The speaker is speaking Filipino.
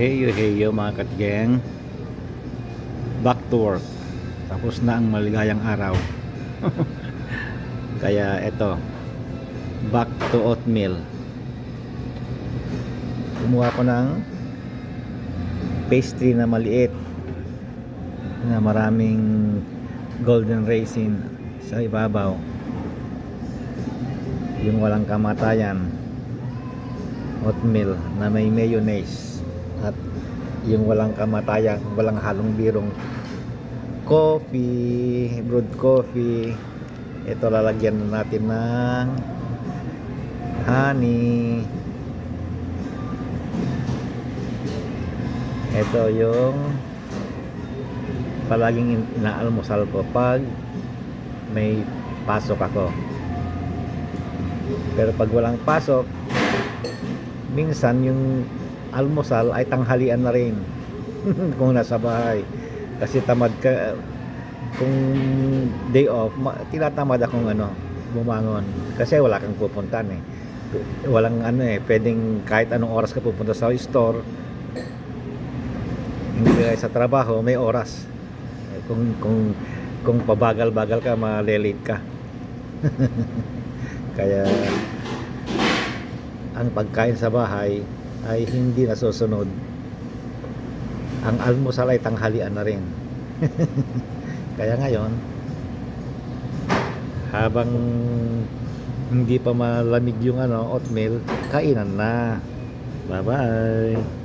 Heyo heyo mga katgeng Back to work. Tapos na ang maligayang araw. Kaya eto. Back to oatmeal. Kumuha ko ng Pastry na maliit Na maraming Golden raisin Sa ibabaw. Yung walang kamatayan. Oatmeal na may mayonnaise at yung walang kamatayan, walang halong birong coffee, brewed coffee. Ito lalagyan natin ng honey. Ito yung palaging in- inaalmusal ko pag may pasok ako. Pero pag walang pasok, minsan yung almusal ay tanghalian na rin. Kung nasa bahay. Kasi tamad ka kung day off ma- tinatamad akong ano bumangon. Kasi wala kang pupuntan eh. Walang ano eh pwedeng kahit anong oras ka pupunta sa store hindi kaya sa trabaho may oras. Eh, kung kung kung pabagal-bagal ka malelate ka. Kaya ang pagkain sa bahay ay hindi nasusunod. Ang almusal ay tanghalian na rin. Kaya ngayon, habang hindi pa malamig yung ano, oatmeal, kainan na. Bye-bye.